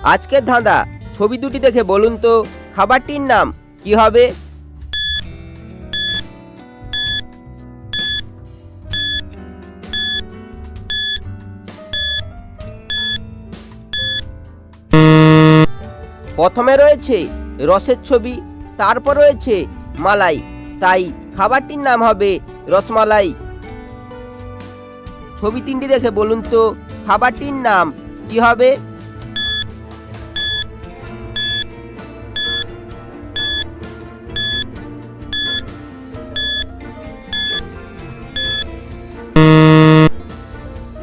আজকের ধাঁধা। ছবি দুটি দেখে বলুন তো, খাবারটির নাম কি হবে? প্রথমে রয়েছে রসের ছবি, তারপর রয়েছে মালাই। তাই খাবারটির নাম হবে রসমালাই। ছবি তিনটি দেখে বলুন তো, খাবারটির নাম কি হবে?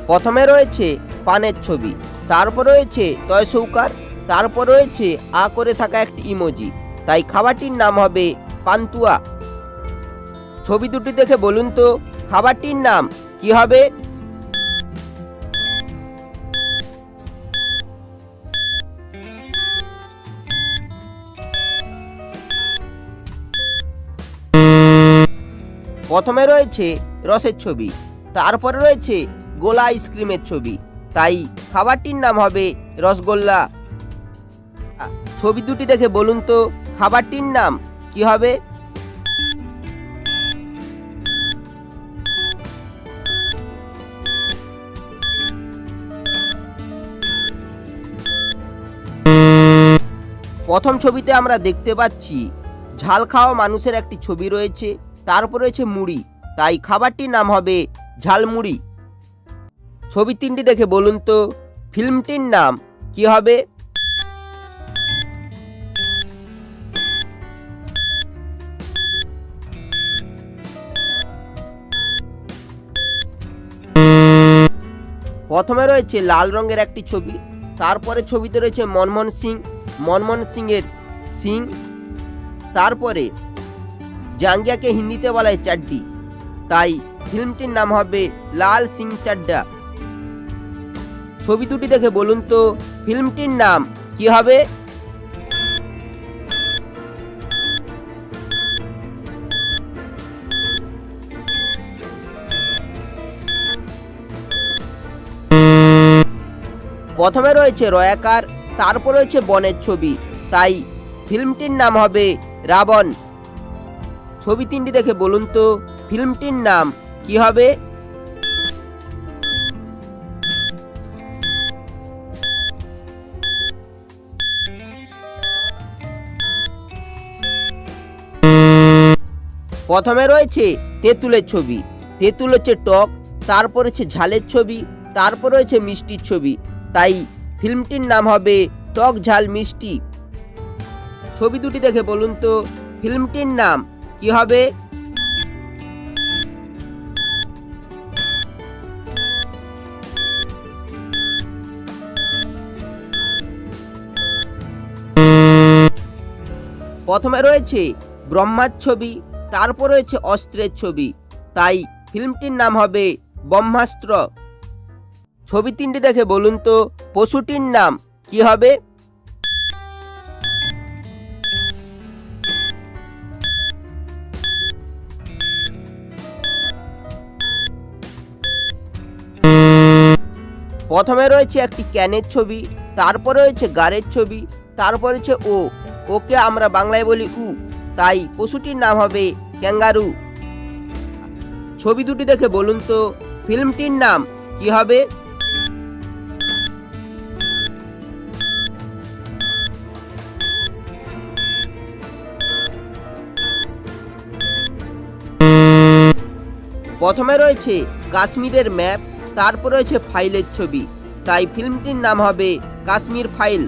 প্রথমে রয়েছে পানের ছবি, তারপর রয়েছে তয় সৌকার, তারপর রয়েছে আ করে থাকা একটি ইমোজি। তাই খাবারটির নাম হবে পান্তুয়া। ছবি দুটি দেখে বলুন তো, খাবারটির নাম কি হবে? প্রথমে রয়েছে রসের ছবি, তারপরে রয়েছে গোলা আইসক্রিমের ছবি। তাই খাবারটির নাম হবে রসগোল্লা। ছবি দুটি দেখে বলুন তো, খাবারটির নাম কি হবে? প্রথম ছবিতে আমরা দেখতে পাচ্ছি, ঝাল খাওয়া মানুষের একটি ছবি রয়েছে। তারপর রয়েছে মুড়ি। তাই খাবারটির নাম হবে ঝালমুড়ি। ছবি তিনটি দেখে বলুন তো, ফিল্মটির নাম কি হবে? প্রথমে রয়েছে লাল রঙের একটি ছবি, তারপরে ছবিতে রয়েছে মনমোহন সিং, মনমোহন সিংয়ের সিং, তারপরে জাঙ্গিয়াকে হিন্দিতে বলা হয় চাড্ডি। তাই ফিল্মটির নাম হবে লাল সিং চাড্ডা। ছবি দুটি দেখে বলুন তো, ফিল্মটির নাম কি হবে? প্রথমে রয়েছে রয়াকার, তারপর রয়েছে বনের ছবি। তাই ফিল্মটির নাম হবে রাবণ। ছবি তিনটি দেখে বলুন তো, ফিল্মটির নাম কি হবে? প্রথমে রয়েছে তেঁতুলের ছবি। তেঁতুল হচ্ছে টক, তারপর হচ্ছে ঝালের ছবি, তারপর রয়েছে মিষ্টির ছবি। তাই ফিল্মটির নাম হবে টক, ঝাল, মিষ্টি। ছবি দুটি দেখে বলুন তো, ফিল্মটির নাম কি হবে? প্রথমে রয়েছে ব্রহ্মার ছবি তারপর রয়েছে অস্ত্রের ছবি। তাই ফিল্মটির নাম হবে ব্রহ্মাস্ত্র। ছবি তিনটি দেখে বলুন তো, পশুটির নাম কি হবে? প্রথমে রয়েছে একটি ক্যানের ছবি, তারপর রয়েছে গাড়ের ছবি, তারপর রয়েছে ও। ওকে আমরা বাংলায় বলি উ। তাই পশুটির নাম হবে ক্যাঙ্গারু। ছবি দুটি দেখে বলুন তো, ফিল্মটির নাম কি হবে? প্রথমে রয়েছে কাশ্মীরের ম্যাপ, তারপর রয়েছে ফাইলের ছবি। তাই ফিল্মটির নাম হবে কাশ্মীর ফাইল।